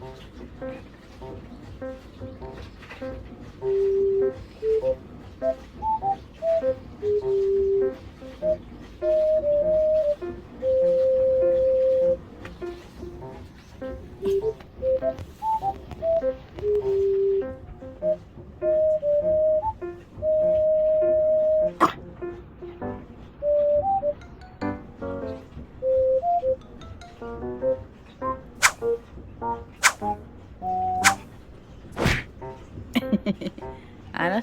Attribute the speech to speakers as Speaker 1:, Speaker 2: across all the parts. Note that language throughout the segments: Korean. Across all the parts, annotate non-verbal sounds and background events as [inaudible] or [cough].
Speaker 1: Thank you.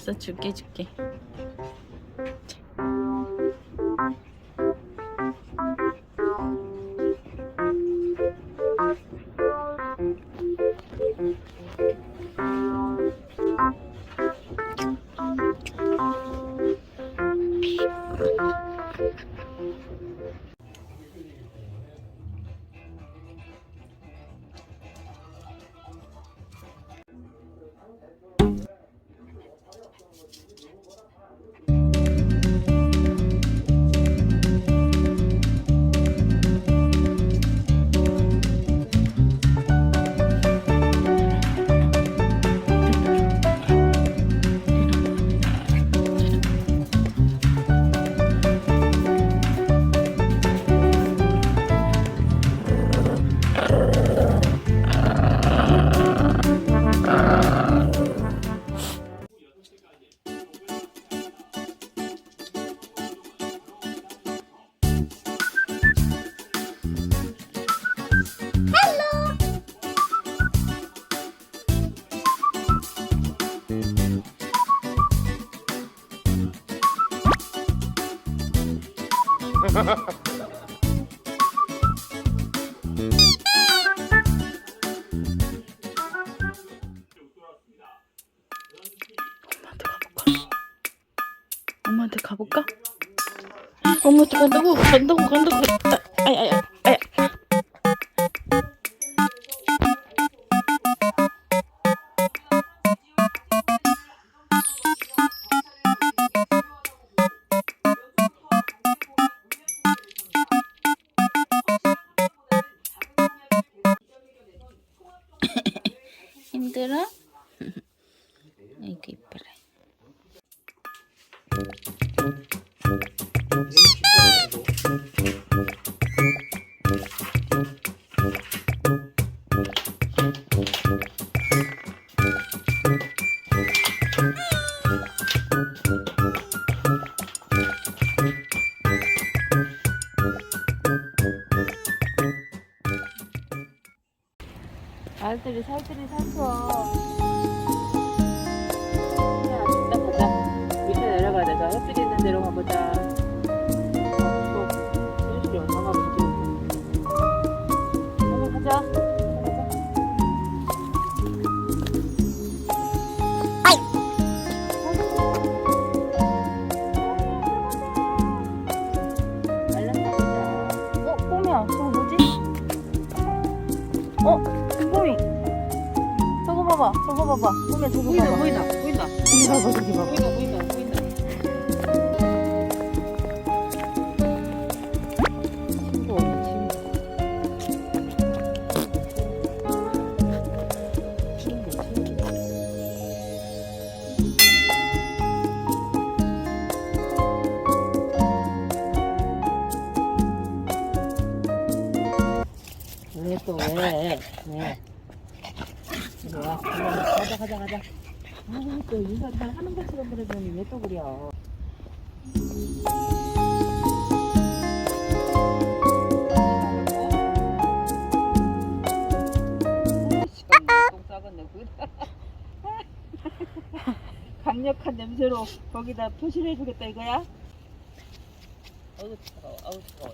Speaker 1: 알았어 줄게 줄게 엄마한테 가볼까? 엄마한테 간다고? 간다고 간다고 아들이 살들이 살펴 봐봐, 저거 봐봐. 꼬미야, 저거
Speaker 2: 보인다
Speaker 1: 봐봐.
Speaker 2: 보인다 보인다
Speaker 1: 봐봐.
Speaker 2: 보인다 보인다 보인다
Speaker 1: 인사 잘 하는 것처럼 그러더니 왜 또 그려? [laughs] 강력한 냄새로 거기다 표시를 해주겠다 이거야?
Speaker 2: 아우 차가워 아우 차가워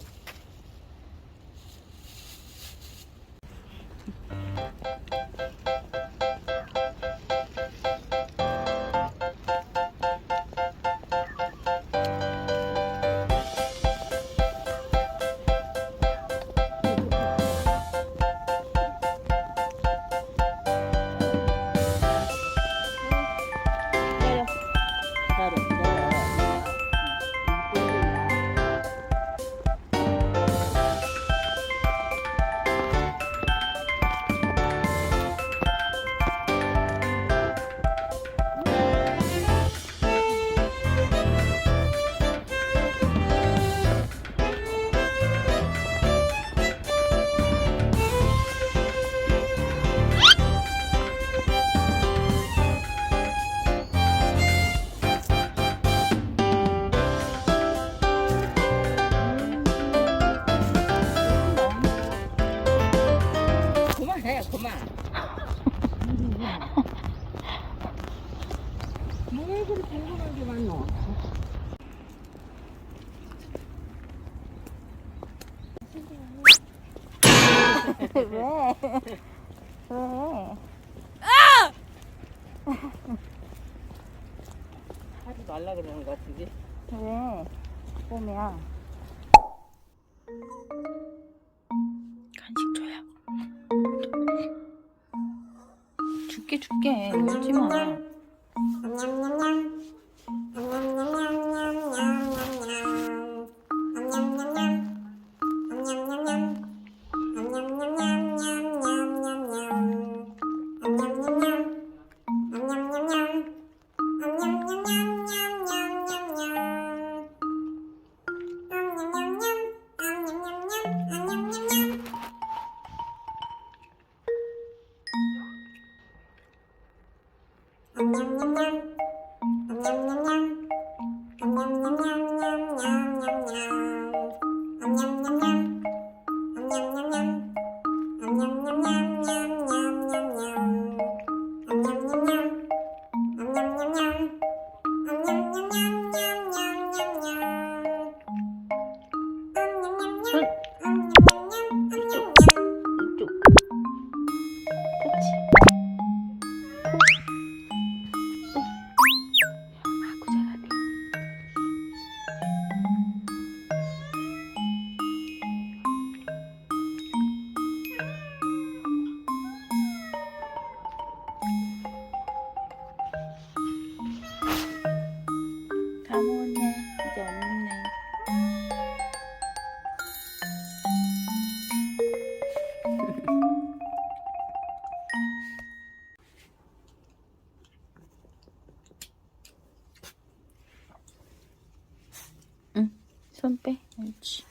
Speaker 2: 거 같은데
Speaker 1: 왜? 꼬미야. 간식 줘요. 줄게 줄게. 울지 마. you 손 빼. 옳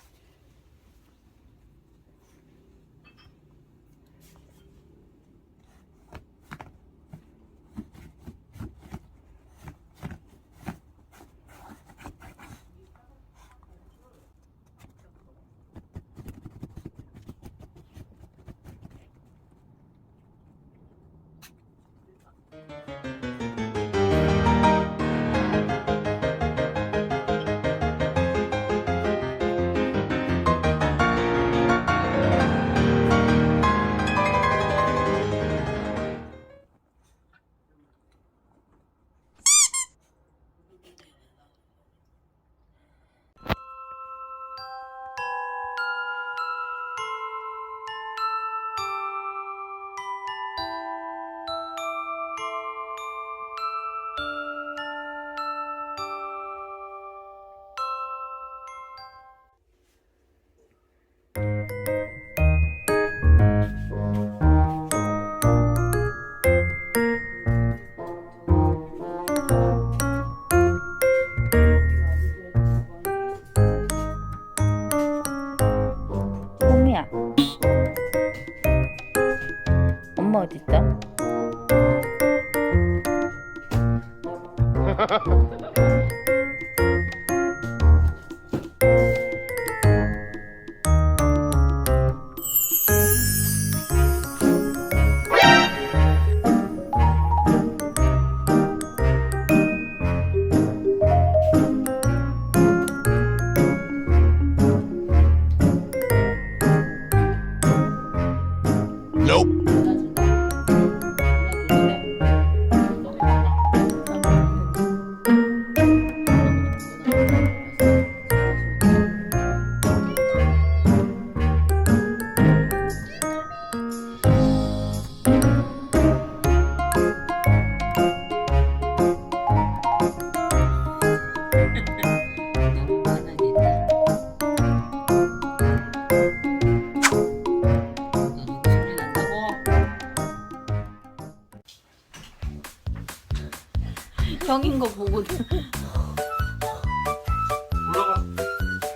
Speaker 1: 형인 거 보고
Speaker 3: 올라가.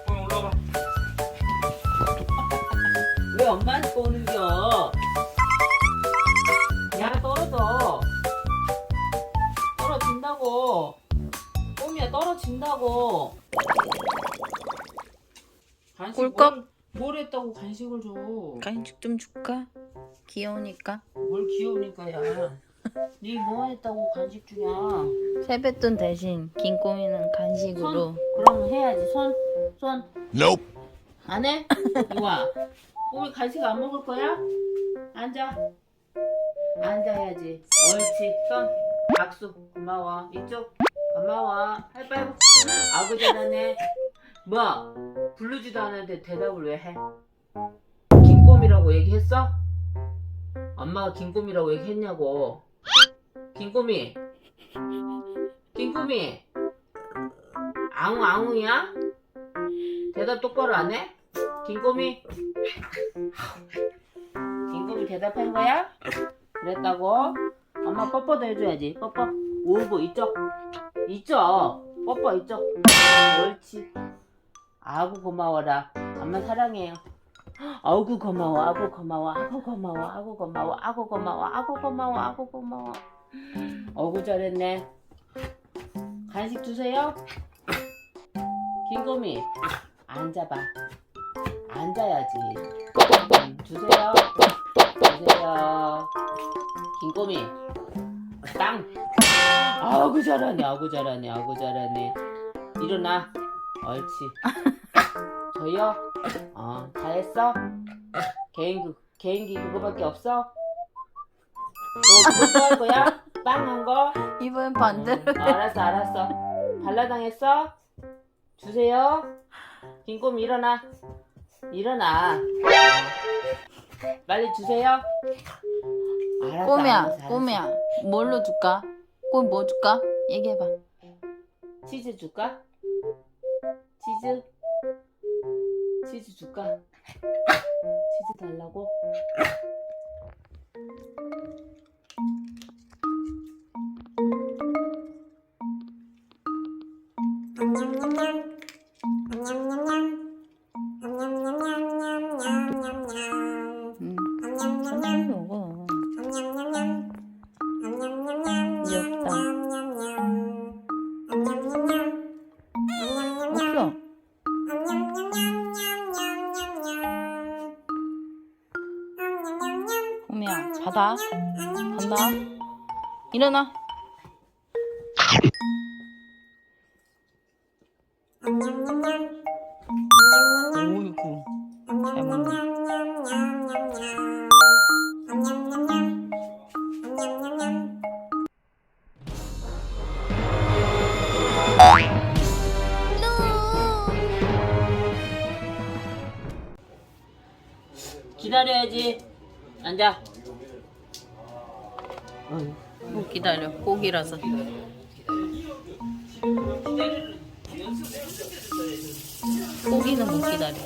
Speaker 3: 형 올라가.
Speaker 2: 왜 엄마한테 오는겨? 야 떨어져. 떨어진다고. 꼬미야 떨어진다고. 간식
Speaker 1: 꿀꺽.
Speaker 2: 뭘, 뭘 했다고 간식을 줘.
Speaker 1: 간식 좀 줄까? 귀여우니까.
Speaker 2: 뭘 귀여우니까 야. 니뭐 했다고 간식 주냐?
Speaker 1: 세뱃돈 대신 긴 꼬미는 간식으로.
Speaker 2: 손. 그럼 해야지. 손. 손.
Speaker 3: Nope.
Speaker 2: 안 해? 이와. 꼬미 간식 안 먹을 거야? 앉아. 앉아야지. 옳지. 손. 박수. 고마워. 이쪽. 고마워. 하이파이브. 아구 잘하네. 뭐? 부르지도 않았는데 대답을 왜 해? 긴 꼬미라고 얘기했어? 엄마가 긴 꼬미라고 얘기했냐고. 긴 꼬미. 긴 꼬미. 앙우 앙우야? 대답 똑바로 안 해? 긴 꼬미? 긴 꼬미 대답한 거야? 그랬다고? 엄마 뽀뽀도 해줘야지. 뽀뽀. 오고 이쪽. 이쪽. 뽀뽀 이쪽. 옳지. 아구 고마워라. 엄마 사랑해요. 아구 고마워. 아구 고마워. 아구 고마워. 아구 고마워. 아구 고마워. 아구 고마워. 아구 고마워. 어구 잘했네. 간식 주세요. 긴꼬미 앉아봐. 앉아야지. 음, 주세요. 주세요. 긴꼬미 땅. 아구 잘하네. 아구 잘하네. 아구 잘하네. 일어나. 옳지. 더요? 어, 다 했어? 개인기, 개인기 그거밖에 없어? 너 그거 또할 거야? 빵한 거?
Speaker 1: 이번엔 반대로.
Speaker 2: 어, 알았어, 알았어. 발라당했어? 주세요. 김꼬미 일어나. 일어나. 빨리 주세요. 알았어,
Speaker 1: 꼬미야,
Speaker 2: 알았어, 알았어.
Speaker 1: 꼬미야. 뭘로 줄까? 꼬미 뭐 줄까? 얘기해봐.
Speaker 2: 치즈 줄까? 치즈? 치즈 줄까? 치즈 달라고?
Speaker 1: 자다. 간다. 일어나. 오이구.
Speaker 2: 기다려야지. 앉아.
Speaker 1: 꼭 기다려. 꼭이라서. 고기는 못 기다려.